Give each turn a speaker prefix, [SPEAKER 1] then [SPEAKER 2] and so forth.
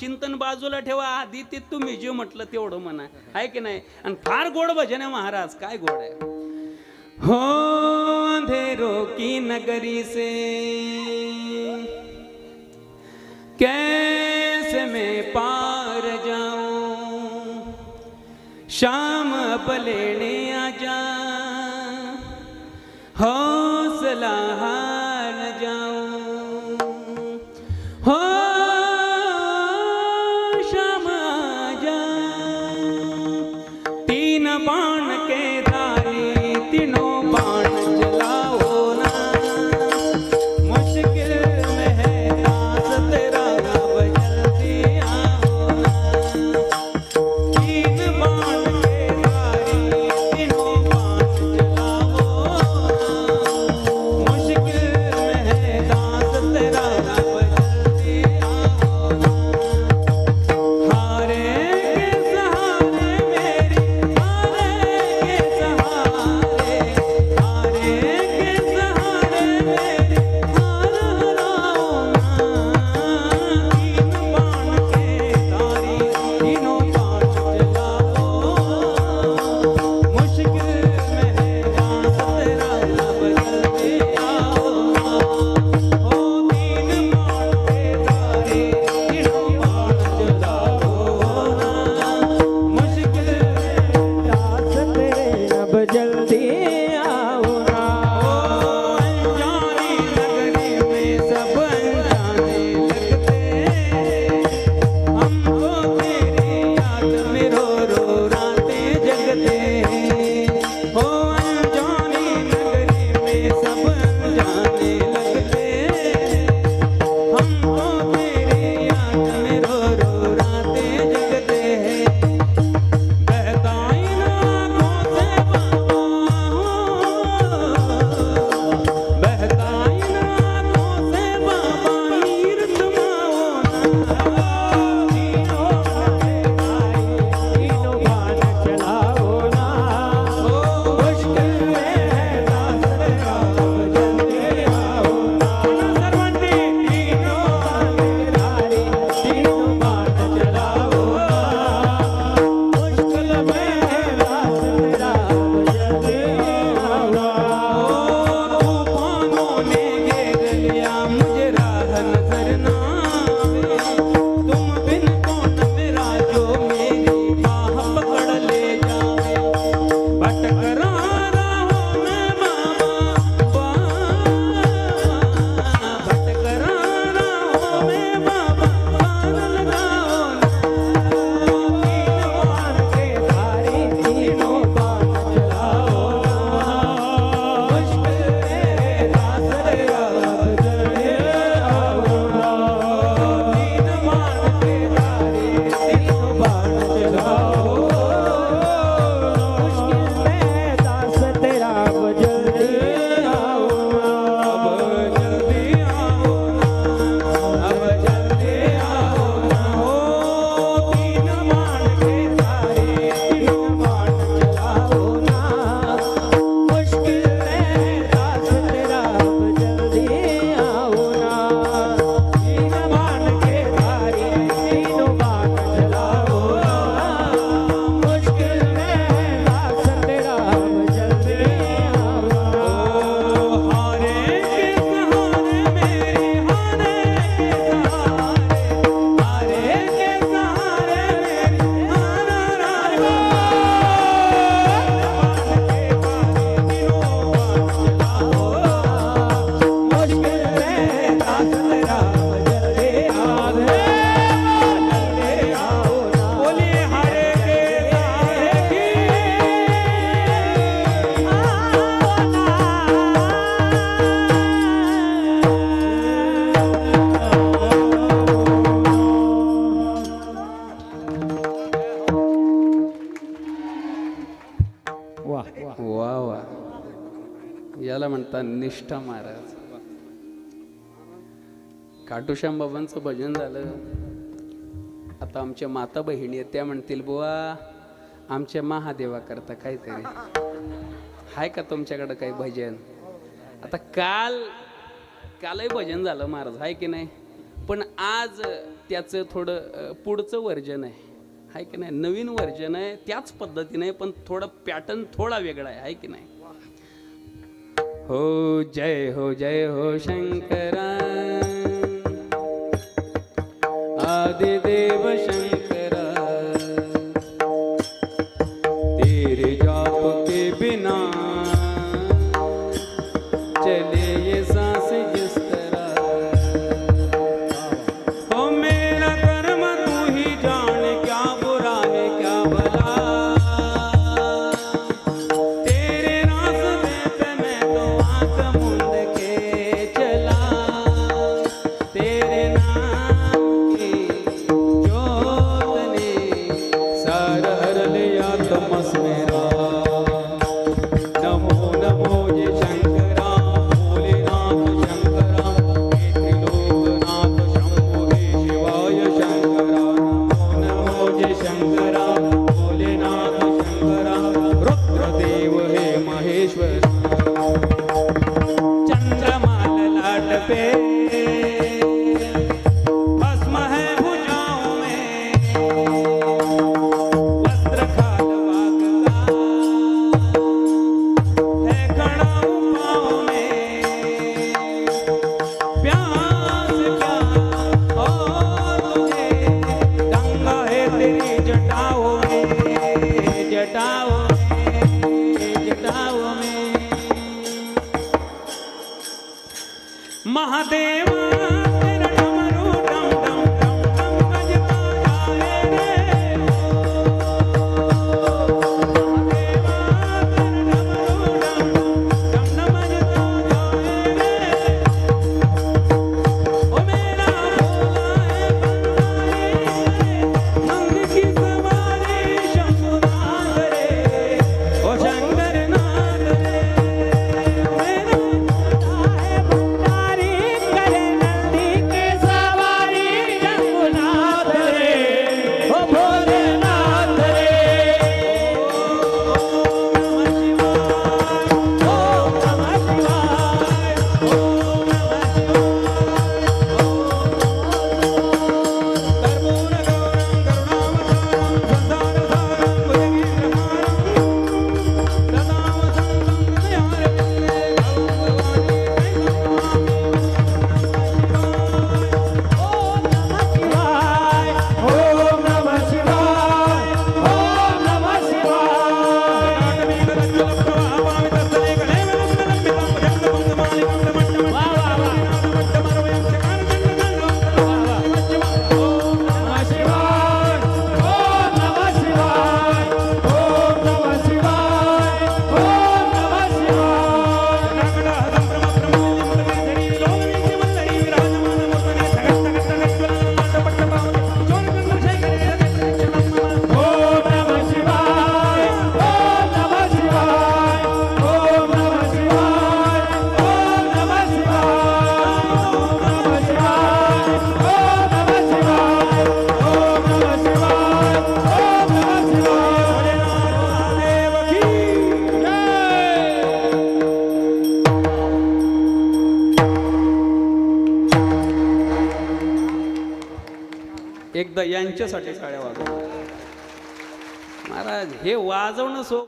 [SPEAKER 1] चिंतन बाजूला ठेवा. आधी ते तुम्ही जे म्हटलं तेवढं म्हणा. आहे की नाही? आणि फार गोड भजन आहे महाराज. काय गोड आहे? हो अंधेरो की नगरी से. कैसे में पार जाऊं? शाम पलेने आजा हौसला पान के Oh. निष्ठा महाराज. काटूश्याम बाबांचं भजन झालं. आता आमच्या माता बहिणी आहेत त्या म्हणतील बुवा आमच्या महादेवा करता काहीतरी. हाय का तुमच्याकडं काही भजन? आता काल कालही भजन झालं महाराज हाय की नाही?
[SPEAKER 2] पण आज त्याचं थोडं पुढचं वर्जन आहे. हाय की नाही? नवीन वर्जन आहे त्याच पद्धतीने पण थोडं पॅटर्न थोडा वेगळा आहे हाय की नाही? हो जय हो जय हो शंकरा। आदिदेव शंकर।
[SPEAKER 1] Christmas. মহাদেব
[SPEAKER 2] एकदा यांच्यासाठी काळ्या वाजव. महाराज हे वाजवणं सो